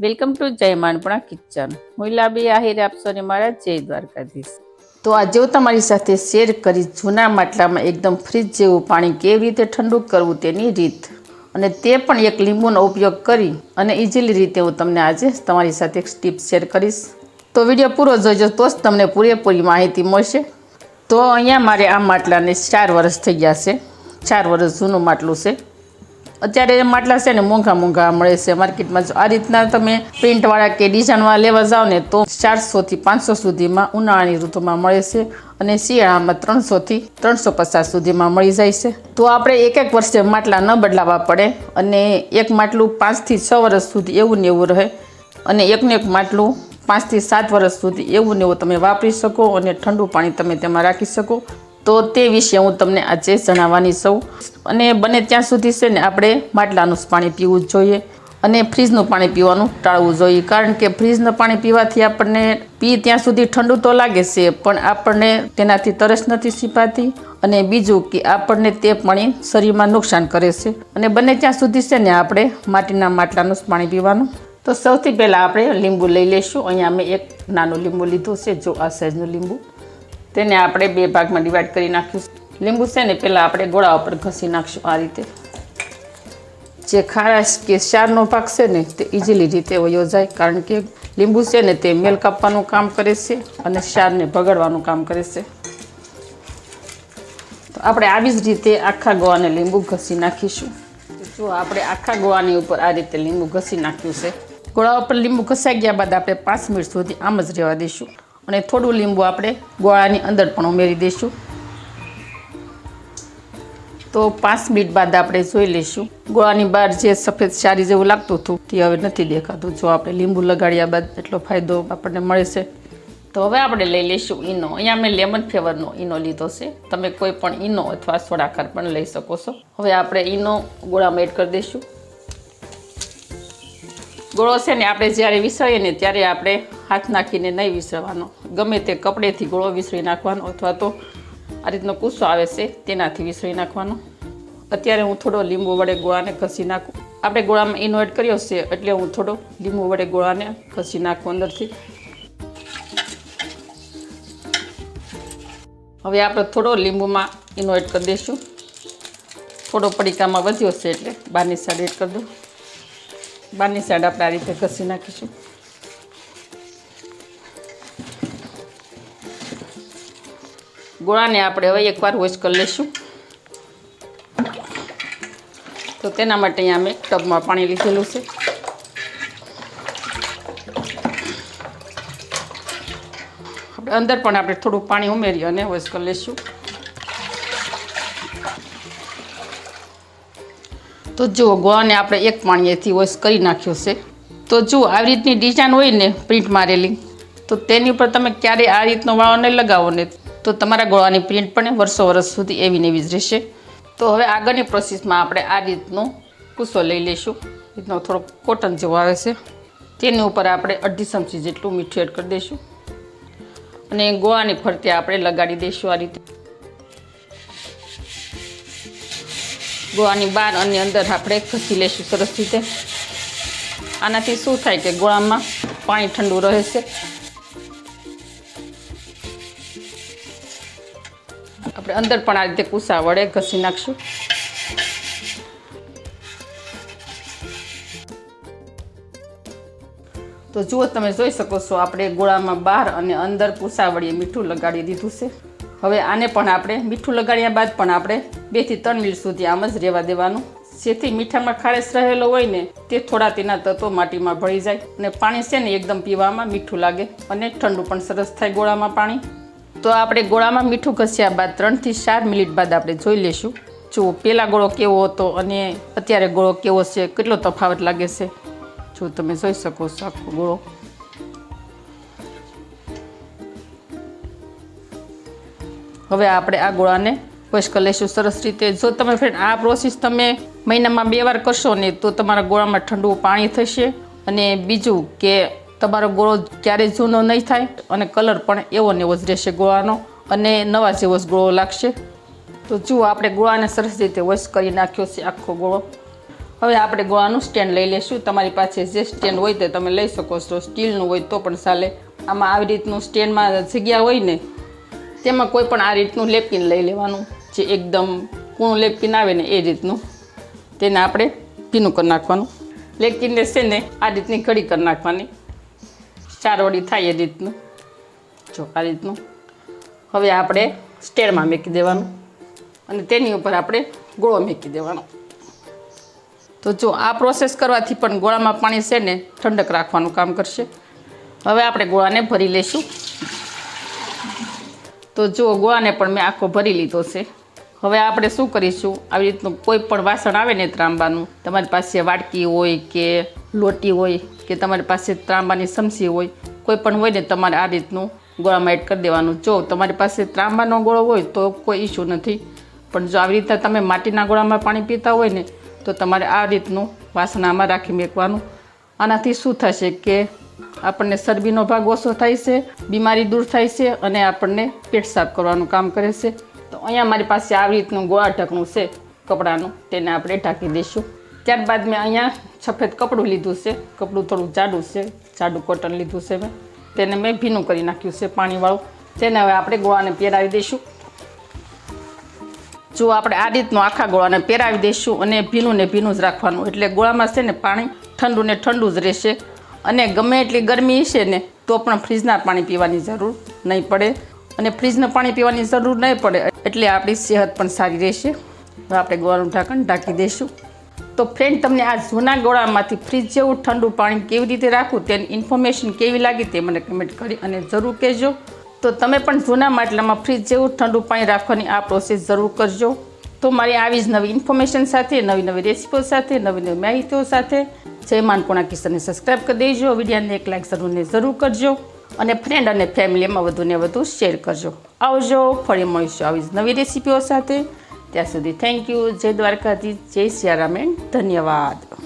Welcome to જય માનપણા kitchen. હું લાબી આહિર આપશો ને મારા જય દ્વારકાધીશ. તો આજે હું તમારી સાથે શેર કરી જૂના માટલામાં એકદમ ફ્રીજ જેવું પાણી કેવી રીતે ઠંડુ કરવું તેની રીત. અને તે પણ એક લીંબુનો ઉપયોગ કરી અને ઇઝીલી રીતે હું તમને આજે તમારી સાથે એક ટીપ શેર કરીશ. તો વીડિયો પૂરો જોઈજો તો જ તમને પૂરેપૂરી માહિતી મળશે. તો અહીંયા મારે આ માટલાને ચાર વર્ષ થઈ ગયા છે. ચાર વર્ષ જૂનું માટલું છે. અત્યારે માટલા છે ને મોંઘા મોંઘા મળે છે માર્કેટમાં. આ રીતના તમે પ્રિન્ટવાળા કે ડિઝાઇનવાળા લેવા જાઓ ને, તો ચારસોથી પાંચસો સુધીમાં ઉનાળાની ઋતુમાં મળે છે અને શિયાળામાં ત્રણસોથી ત્રણસો પચાસ સુધીમાં મળી જાય છે. તો આપણે એક એક વર્ષે માટલા ન બદલાવવા પડે અને એક માટલું પાંચથી છ વર્ષ સુધી એવું ને એવું રહે અને એકને એક માટલું પાંચથી સાત વર્ષ સુધી એવું ને એવું તમે વાપરી શકો અને ઠંડુ પાણી તમે તેમાં રાખી શકો. તો તે વિશે હું તમને આજે જણાવવાની છું. અને બને ત્યાં સુધી છે ને આપણે માટલાનું પાણી પીવું જોઈએ અને ફ્રીજનું પાણી પીવાનું ટાળવું જોઈએ. કારણ કે ફ્રીજનું પાણી પીવાથી આપણને પી ત્યાં સુધી ઠંડુ તો લાગે છે, પણ આપણને તેનાથી તરસ નથી સીપાતી અને બીજું કે આપણને તે પાણી શરીરમાં નુકસાન કરે છે. અને બને ત્યાં સુધી છે ને આપણે માટીના માટલાનું પાણી પીવાનું. તો સૌથી પહેલાં આપણે લીંબુ લઈ લઈશું. અહીંયા મેં એક નાનું લીંબુ લીધું છે. જો આ સાઈઝનું લીંબુ. તેને આપણે બે ભાગમાં ડિવાઈડ કરી નાખ્યું. લીંબુ છે ને, પહેલાં આપણે ગોળા ઉપર ઘસી નાખશું આ રીતે. જે ખારાશ કે ક્ષારનો ભાગ છે ને, તે ઇઝીલી રીતે યોજાય, કારણ કે લીંબુ છે ને, તે મેલ કાપવાનું કામ કરે છે અને ક્ષારને ભગાડવાનું કામ કરે છે. તો આપણે આવી જ રીતે આખા ગોવાને લીંબુ ઘસી નાખીશું. જો આપણે આખા ગોવાની ઉપર આ રીતે લીંબુ ઘસી નાખ્યું છે. ગોળા ઉપર લીંબુ ઘસાઈ ગયા બાદ આપણે પાંચ મિનિટ સુધી આમ જ રહેવા દઈશું. અને થોડું લીંબુ આપણે ગોળાની અંદર પણ ઉમેરી દઈશું. તો પાંચ મિનિટ બાદ આપણે જોઈ લઈશું. ગોળાની બહાર જે સફેદ સારી જેવું લાગતું હતું, તે હવે નથી દેખાતું. જો આપણે લીંબુ લગાડ્યા બાદ એટલો ફાયદો આપણને મળે છે. તો હવે આપણે લઈ લઈશું ઈનો. અહીંયા મેં લેમન ફ્લેવરનો ઈનો લીધો છે. તમે કોઈ પણ ઈનો અથવા સોડાકાર પણ લઈ શકો છો. હવે આપણે ઈનો ગોળામાં એડ કરી દઈશું. ગોળો છે ને આપણે જ્યારે વિસરીએ ને ત્યારે આપણે હાથ નાખીને નહીં વિસરવાનો. ગમે તે કપડેથી ગોળો વિસરી નાખવાનો અથવા તો આ રીતનો કૂસો આવે છે તેનાથી વિસરી નાખવાનો. અત્યારે હું થોડો લીંબુ વડે ગોળાને ઘસી નાખું. આપણે ગોળામાં ઇન્વર્ટ કર્યો છે એટલે હું થોડો લીંબુ વડે ગોળાને ઘસી નાખું અંદરથી. હવે આપણે થોડો લીંબુમાં ઇન્વર્ટ કરી દઈશું. થોડો પડીકામાં વધ્યો છે એટલે બહારની સાઈડ એડ કરી દઉં. બહારની સાઈડ આપણે આ રીતે ઘસી નાખીશું. ગોળાને આપણે હવે એકવાર વોશ કરી લઈશું. તો તેના માટે અહીંયા મેં ટબમાં પાણી લીધેલું છે. અંદર પણ આપણે થોડું પાણી ઉમેરી અને વોશ કરી લઈશું. તો જુઓ ગોળાને આપણે એક પાણીએથી વોશ કરી નાખ્યો છે. તો જુઓ આવી રીતની ડિઝાઇન હોય ને પ્રિન્ટ મારેલી, તો તેની ઉપર તમે ક્યારેય આ રીતનો વાળો નહીં લગાવો ને તો તમારા ગોળાની પ્રિન્ટ પણ વર્ષો વર્ષ સુધી એવી ને એવી જ રહેશે. તો હવે આગળની પ્રોસેસમાં આપણે આ રીતનો કૂસો લઈ લઈશું. રીતનો થોડો કોટન જેવો આવે છે. તેની ઉપર આપણે અડધી ચમચી જેટલું મીઠું એડ કરી દઈશું. અને ગોળાની ફરતે આપણે લગાડી દઈશું આ રીતે. ગોળાની બહાર અને અંદર આપણે ઘસી લઈશું સરસ રીતે. આનાથી શું થાય કે ગોળામાં પાણી ઠંડુ રહે છે. આપણે અંદર પણ આ રીતે કુસા વડે ઘસી નાખશું. તો જુઓ તમે જોઈ શકો છો, આપણે ગોળામાં બહાર અને અંદર કુસા વળીએ મીઠું લગાડી દીધું છે. હવે આને પણ આપણે મીઠું લગાડ્યા બાદ પણ આપણે બેથી ત્રણ મિનિટ સુધી આમ જ રહેવા દેવાનું. જેથી મીઠામાં ખારેસ રહેલો હોય ને તે થોડા તેના તત્વો માટીમાં ભળી જાય અને પાણી છે ને એકદમ પીવામાં મીઠું લાગે અને ઠંડુ પણ સરસ થાય ગોળામાં પાણી. તો આપણે ગોળામાં મીઠું ઘસ્યા બાદ ત્રણથી ચાર મિનિટ બાદ આપણે જોઈ લઈશું. જો પહેલાં ગોળો કેવો હતો અને અત્યારે ગોળો કેવો છે, કેટલો તફાવત લાગે છે. જો તમે જોઈ શકો છો આખો ગોળો. હવે આપણે આ ગોળાને વોશ કરી લઈશું. સરસ રીતે. જો તમે ફ્રેન્ડ આ પ્રોસેસ તમે મહિનામાં બે વાર કરશો ને, તો તમારા ગોળામાં ઠંડુ પાણી થશે અને બીજું કે તમારો ગોળો ક્યારેય જૂનો નહીં થાય અને કલર પણ એવો ને એવો જ રહેશે ગોળાનો અને નવા જેવો જ ગોળો લાગશે. તો જુઓ, આપણે ગોળાને સરસ રીતે વોશ કરી નાખ્યો છે આખો ગોળો. હવે આપણે ગોળાનું સ્ટેન્ડ લઈ લઈશું. તમારી પાસે જે સ્ટેન્ડ હોય તે તમે લઈ શકો છો. સ્ટીલનું હોય તો પણ ચાલે. આમાં આવી રીતનું સ્ટેન્ડમાં જગ્યા હોય ને તેમાં કોઈ પણ આ રીતનું લેપકિન લઈ લેવાનું, જે એકદમ કૂણું લેપકિન આવે ને એ રીતનું, તેને આપણે ભીનું કરી નાખવાનું. લેપકિનને છે ને આ રીતની કડી કરી નાખવાની. ચારવડી થાય એ રીતનું. જો આ રીતનું. હવે આપણે સ્ટેરમાં મૂકી દેવાનું અને તેની ઉપર આપણે ગોળો મૂકી દેવાનો. તો જો આ પ્રોસેસ કરવાથી પણ ગોળામાં પાણી છે ને ઠંડક રાખવાનું કામ કરશે. હવે આપણે ગોળાને ભરી લઈશું. તો જો ગોળાને પણ મેં આખો ભરી લીધો છે. હવે આપણે શું કરીશું? આવી રીતનું કોઈ પણ વાસણ આવે ને ત્રાંબાનું, તમારી પાસે વાટકી હોય કે લોટી હોય કે તમારી પાસે ત્રાંબાની સમસી હોય, કોઈ પણ હોય ને તમારે આ રીતનું ગોળામાં એડ કરી દેવાનું. જો તમારી પાસે ત્રાંબાનો ગોળો હોય તો કોઈ ઇશ્યુ નથી. પણ જો આવી રીતે તમે માટીના ગોળામાં પાણી પીતા હોય ને, તો તમારે આ રીતનું વાસણ આમાં રાખી મેકવાનું. આનાથી શું થશે કે આપણને ચરબીનો ભાગ ઓછો થાય છે, બીમારી દૂર થાય છે અને આપણને પેટ સાફ કરવાનું કામ કરે છે. તો અહીંયા મારી પાસે આવી રીતનું ગોળા ઢકણું છે, કપડાનું. તેને આપણે ઢાંકી દઈશું. ત્યારબાદ મેં અહીંયા સફેદ કપડું લીધું છે, કપડું થોડું જાડું છે, જાડું કોટન લીધું છે મેં. તેને મેં ભીનું કરી નાખ્યું છે પાણીવાળું. તેને હવે આપણે ગોળાને પહેરાવી દઈશું. જો આપણે આ રીતનું આખા ગોળાને પહેરાવી દઈશું અને ભીનું ને ભીનું જ રાખવાનું. એટલે ગોળામાં છે ને પાણી ઠંડુ ને ઠંડુ જ રહેશે. અને ગમે એટલી ગરમી હશે ને, તો પણ ફ્રીજના પાણી પીવાની જરૂર નહીં પડે. અને ફ્રીજનું પાણી પીવાની જરૂર નહીં પડે, એટલે આપણી સેહત પણ સારી રહેશે. હવે આપણે ગોળાનું ઢાંકણ ઢાંકી દઈશું. તો ફ્રેન્ડ તમને આ જૂના ગોળામાંથી ફ્રીજ જેવું ઠંડુ પાણી કેવી રીતે રાખવું તેની ઇન્ફોર્મેશન કેવી લાગી તે મને કમેન્ટ કરી અને જરૂર કહેજો. તો તમે પણ જૂના માટલામાં ફ્રીજ જેવું ઠંડુ પાણી રાખવાની આ પ્રોસેસ જરૂર કરજો. તો મારી આવી જ નવી ઇન્ફોર્મેશન સાથે, નવી નવી રેસીપીઓ સાથે, નવી નવી માહિતીઓ સાથે. જય માનપુણા કિસ્સાને સબસ્ક્રાઈબ કરી દેજો વિડીયાને એક લાઈક જરૂરને જરૂર કરજો અને ફ્રેન્ડ અને ફેમિલીમાં વધુને વધુ શેર કરજો. આવજો, ફરી મળીશું આવી જ નવી રેસીપીઓ સાથે. ત્યાં સુધી થેન્ક યુ જય દ્વારકાધીશ, જય સિયારામ એન્ડ ધન્યવાદ.